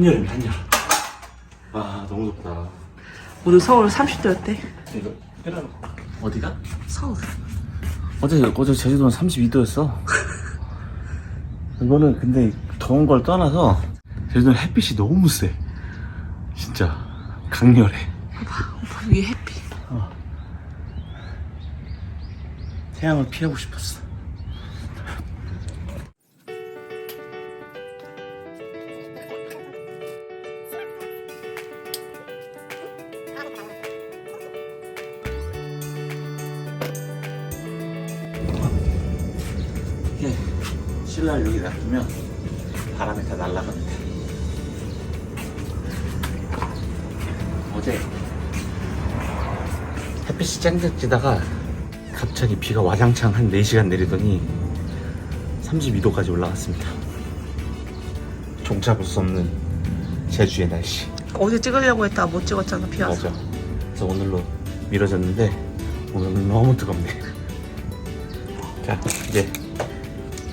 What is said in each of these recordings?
한여름 한여름 아 너무 덥다 오늘 서울 30도였대. 이거 빼라 어디가? 서울. 어제 어제 제주도는 32도였어 이거는 근데 더운 걸 떠나서 제주도는 햇빛이 너무 세 진짜 강렬해 오빠 위에 햇빛. 태양을 피하고 싶었어 실날 여기 놔두면 바람에 다 날아갑니다. 어제 햇빛이 쨍쨍 지다가 갑자기 비가 와장창 한 4시간 내리더니 32도까지 올라갔습니다. 종잡을 수 없는 제주의 날씨. 어제 찍으려고 했다 못 찍었잖아 비 와서. 맞아. 그래서 오늘로 미뤄졌는데 오늘은 너무 뜨겁네. 자 이제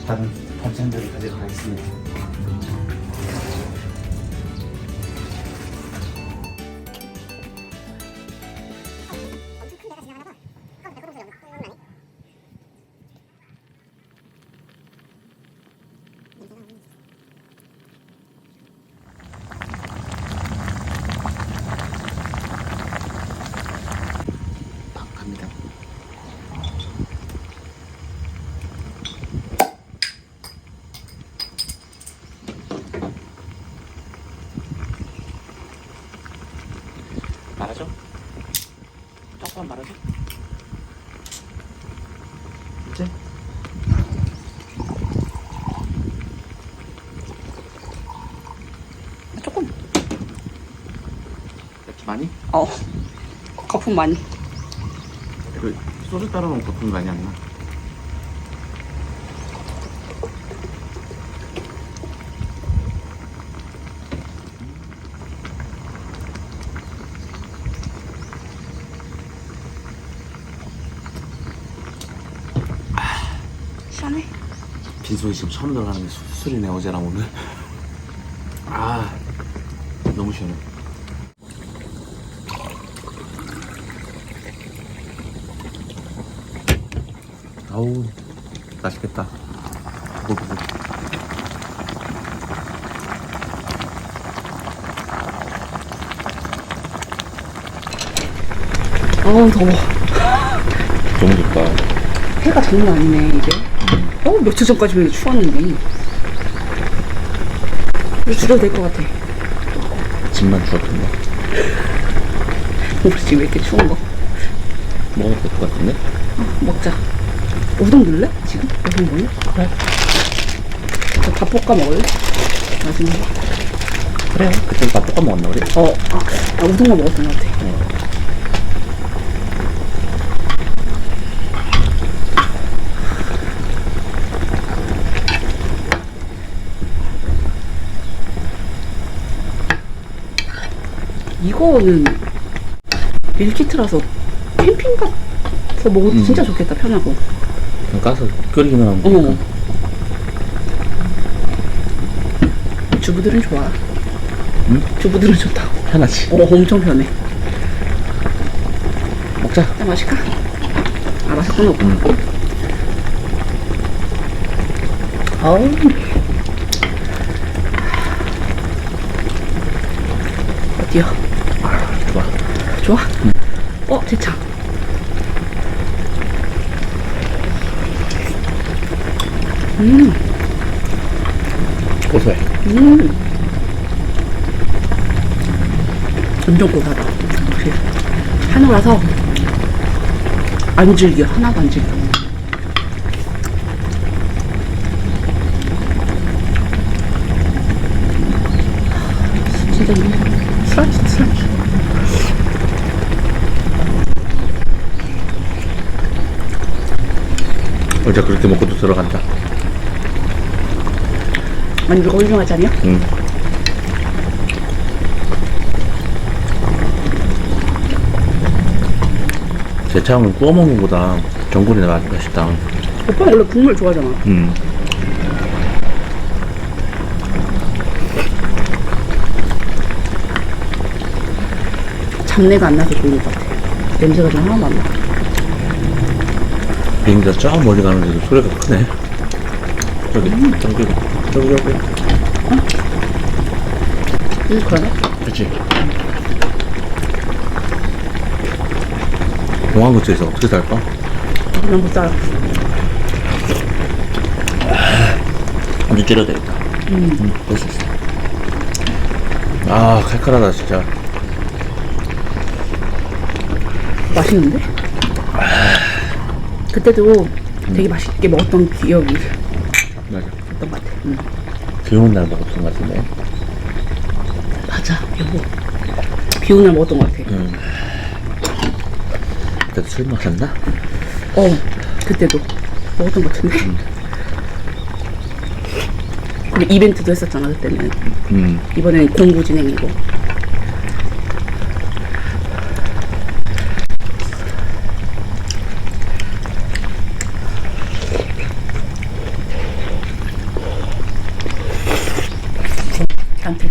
다른 반찬들을 가지러 가겠습니다. 조금만 말아줘? 이제? 조금. 이렇게 많이? 어. 거품 많이. 그 소주 따라 먹으면 거품이 많이 안 나. 시원해. 빈속이 지금 처음 들어가는 게 수- 술이네 어제랑 오늘. 아 너무 시원해. 아우 맛있겠다. 보글보글. 어우 더워. 너무 좋다. 해가 장난 아니네 이제. 어 며칠 전까지 왜 추웠는데. 이거 줄여도 될 것 같아. 집만 주었던데. 우리 지금 왜 이렇게 추운 거? 먹어도 될것 같은데? 먹자. 우동 넣을래? 지금? 우동 먹을래? 그래. 밥 볶아 먹을래? 맛있는 거. 그래. 그때 밥 볶아 먹었나 우리? 어, 아, 아, 우동만 먹었던 것 같아. 이거는 밀키트라서 캠핑 가서 먹어도 음. 진짜 좋겠다, 편하고. 그냥 가서 끓이기만 하면. 되니까. 주부들은 좋아. 응? 주부들은 좋다고. 편하지. 어, 엄청 편해. 먹자. 야, 마실까? 아, 마셨구나. 오빠. 응. 아우. 어디야? 좋아. 좋아? 어, 대창. 음, 고소해. 음. 엄청 고소하다. 역시. 한우라서 안 질겨. 하나도 안 질겨. 진짜 이 스라치, 스라 어제 그렇게 먹고도 들어간다. 아니 우리가 훌륭하잖아요. 응. 대창은 구워 먹는 거다. 전골이 나 맛있다. 오빠 원래 국물 좋아하잖아. 응. 잡내가 안 나서 좋은 것 같아. 냄새가 좀 하나도 안 나. 비행기가 저 멀리 가는데도 소리가 크네. 저기, 저기, 저기, 저기. 응, 그러네. 그렇지. 공항 근처에서 어떻게 살까? 그냥 못 살아. 한주 줄여야 되겠다. 음, 볼수 있어. 아, 칼칼하다, 진짜. 맛있는데? 그때도 되게 맛있게 먹었던 기억이 맞아. 있던 것 같아. 응. 비 오는 날 먹었던 것 같은데. 맞아, 여보. 비 오는 날 먹었던 것 같아. 응. 그때도 술 마셨나? 어, 그때도 먹었던 것 같은데. 그리고 이벤트도 했었잖아, 그때는. 음. 이번에는 공부 진행이고.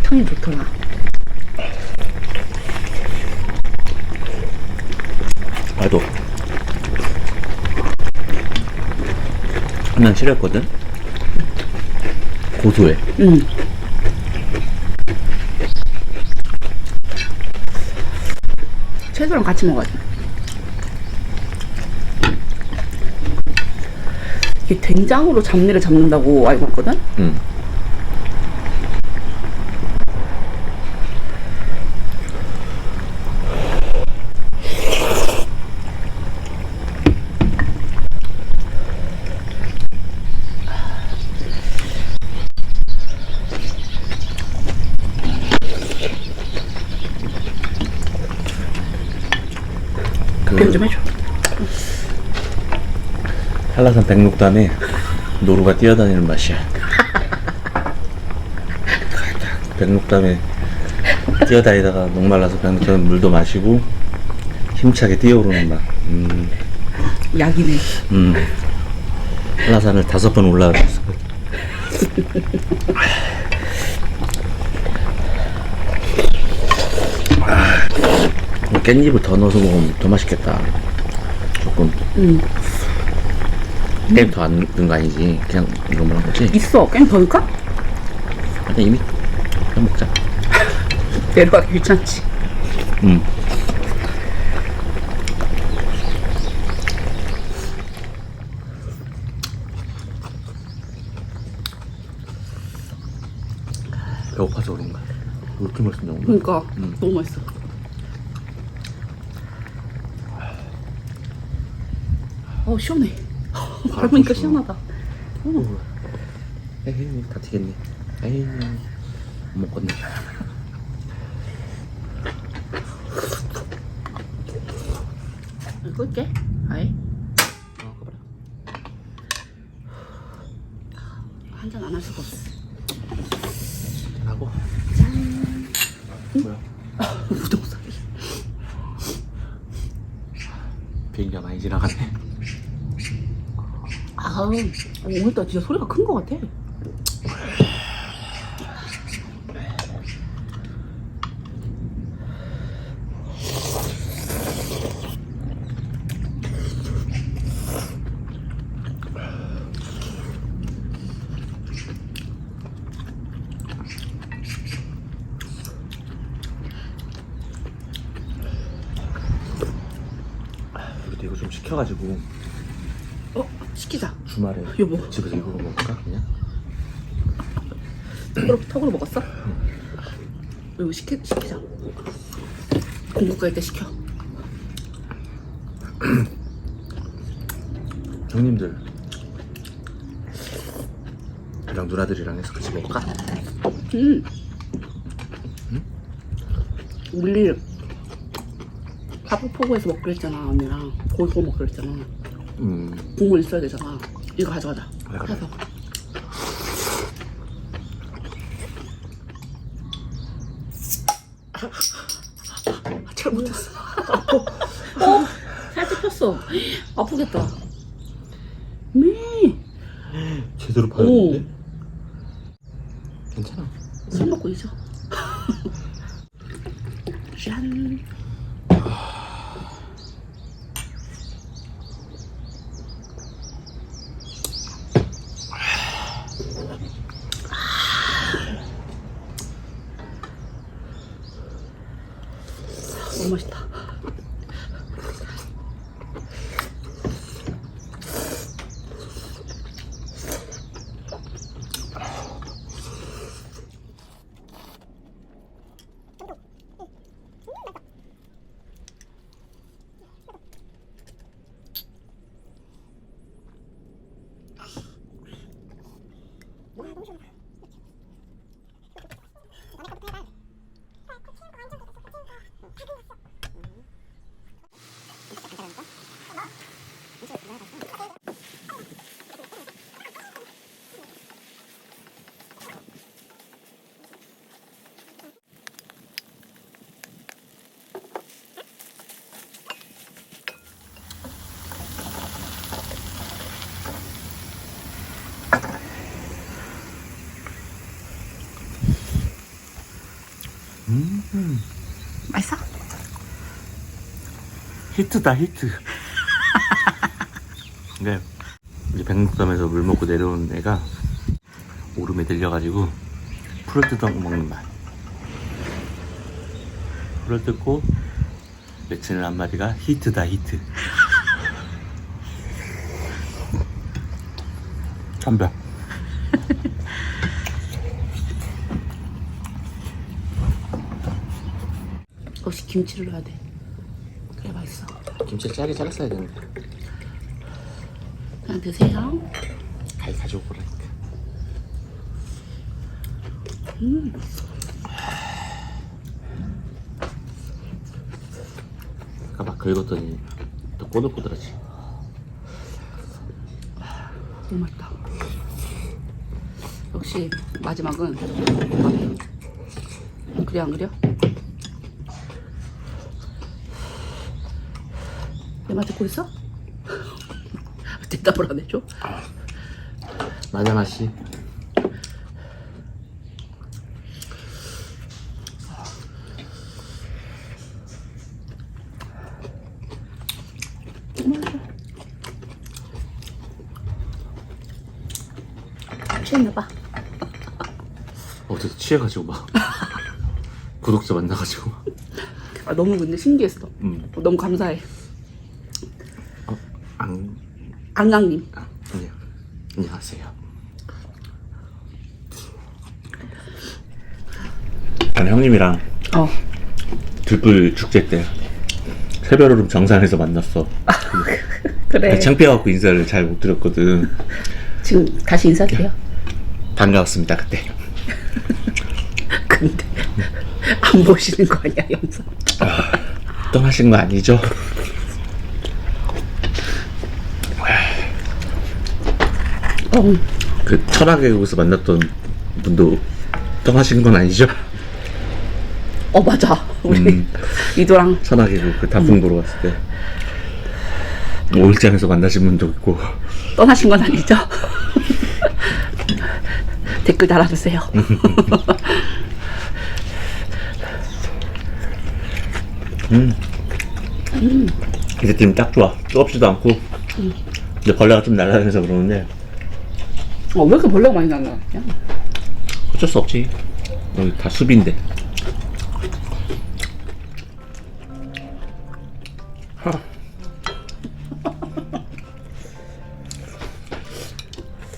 난 대통이 좋더라. 나도. 난 싫어했거든? 고소해. 응. 채소랑 같이 먹어야 돼. 이게 된장으로 잡내를 잡는다고 알고 있거든? 응. 표현 좀 해줘. 한라산 백록담에 노루가 뛰어다니는 맛이야. 백록담에 뛰어다니다가 목말라서 백록담에 물도 마시고 힘차게 뛰어오르는 맛. 음, 약이네. 음. 한라산을 다섯 번 올라갔어. 깻잎을 더 넣어서 먹으면 더 맛있겠다. 조금. 응. 깻잎 더안 넣은 거 아니지? 그냥 이거만 한 거지? 있어. 그냥 더 넣을까? 아니 이미 그냥 먹자. 내려가기 귀찮지. 음. 배고파서 그런가? 왜 이렇게 맛있냐 오늘? 그러니까 음. 너무 맛있어. 어 시원해. 밟으니까 시원하다. 어. 에이 다 튀겠네. 에이 못 먹겠네. 끌게. 아예 어, 가봐라. 한잔 안 할 수가 없어. 하고. 뭐야? 무동산. 비행기가 많이 지나가네. 아우 오늘따라 진짜 소리가 큰 것 같아. 우리도 이거 좀 시켜가지고 어 시키자. 주말에 여보. 집에서 이거 먹을까 그냥? 턱으로 턱으로 먹었어? 이거 시키 시키자. 공부 갈때 시켜. 형님들 그랑 누나들이랑 해서 같이 먹을까? 음. 우리 파포포구에서 먹기로 했잖아 언니랑 고기 구워 먹기로 했잖아 음. 국물 있어야 되잖아 이거 가져가자. 그래, 그래. 해서. 잘 못했어. 어? 살짝 폈어. 아프겠다. 네. 제대로 오. 괜찮아. 술 먹고 잊어 아, 너무 맛있다. 맛있어? 히트다 히트. 네. 이제 백록담에서 물 먹고 내려온 애가 오름에 들려가지고 풀을 뜯어 먹는 맛. 풀을 뜯고 외치는 한마디가 히트다 히트. 참배 역시 김치를 넣어야 돼. 그래 맛있어. 김치 짜게 잘랐어야 되는데 그냥 드세요. 가위 가져올 거라니까 아까 막 긁었더니 또 꼬들꼬들하지 너무 맛있다. 역시 마지막은. 그래 안 그래? 내 말 듣고 있어? 대답을 안 해줘? 맞아 맛이 취했나봐. 어떻게 취해가지고 막 구독자 만나가지고 아, 너무 근데 신기했어. 음. 어, 너무 감사해. 어, 안, 안강님. 아, 안녕 안녕하세요 아니 형님이랑 어. 들불 축제 때 새별오름 정상에서 만났어 그래. 창피해갖고 인사를 잘 못 드렸거든 지금 다시 인사드려. 반가웠습니다 그때 근데 안 보시는 거 아니야 영상? 떠나신 거 아니죠? 어. 그 천하계곡에서 만났던 분도 떠나신 건 아니죠? 어 맞아. 우리 음. 이도랑 천하계곡 그 단풍 보러 갔을 때 오일장에서 만나신 분도 있고 떠나신 건 아니죠? 댓글 달아주세요. 이제 팀딱 좋아 뜨겁지도 않고 이제 벌레가 좀 날아다녀서 그러는데 어, 왜 이렇게 벌레가 많이 날라? 어쩔 수 없지 여기 다 숲인데 하.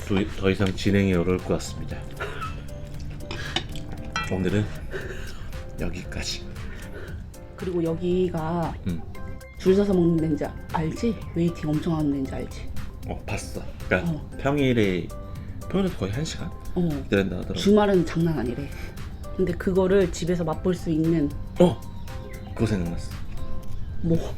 더, 더 이상 진행이 어려울 것 같습니다 오늘은 여기까지 그리고 여기가 음. 줄 서서 먹는 데인지 알지? 웨이팅 엄청 하는 데인지 알지? 어 봤어 그러니까 어. 평일에 평일에 거의 한 시간 어. 기다린다 하더라고 주말은 장난 아니래. 근데 그거를 집에서 맛볼 수 있는 어 그거 생각났어 뭐?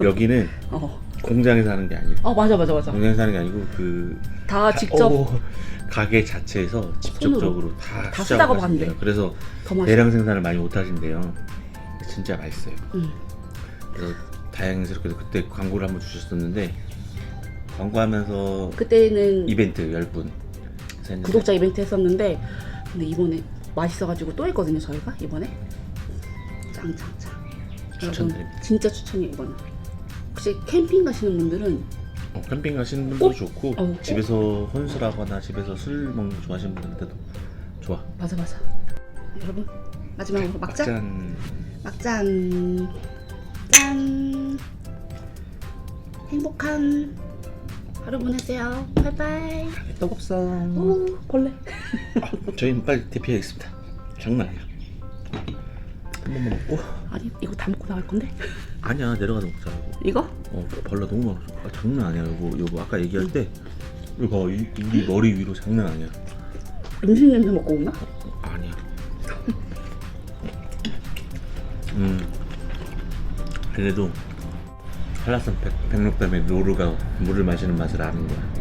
여기는 어. 공장에서 하는 게 아니야 어 맞아 맞아 맞아. 공장에서 하는 게 아니고 그다 직접 어, 가게 자체에서 직접적으로 다, 다 쓰다가 하신대요. 봤는데. 그래서 더 맛있어. 대량 생산을 많이 못 하신대요. 진짜 맛있어요. 응. 그래서 다행스럽게도 그때 광고를 한번 주셨었는데 광고하면서 그때는 이벤트 10분 구독자 이벤트 했었는데 근데 이번에 맛있어가지고 또 했거든요 저희가 이번에 짱짱짱 추천드립니다. 진짜 추천이에요 이거는 혹시 캠핑 가시는 분들은 어, 캠핑 가시는 분도 꼭? 좋고 어, 꼭? 집에서 혼술하거나 집에서 술 먹는 거 좋아하시는 분들한테도 좋아. 맞아 맞아 여러분 마지막으로. 짠. 막잔. 짠. 행복한 하루 보내세요. 바이바이. 떡업상. 오, 벌레. 저희는 빨리 대피하겠습니다. 장난 아니야. 한 번만 먹고. 아니, 이거 다 먹고 나갈 건데? 아니야 내려가서 먹자. 이거. 이거? 어 벌레 너무 많아. 아, 장난 아니야 이거 이거 아까 얘기할 때 이거 봐, 이, 우리 머리 위로 장난 아니야. 음식 냄새 먹고 오나? 아니야. 음. 그래도 한라산 백, 백록담의 노루가 물을 마시는 맛을 아는 거야.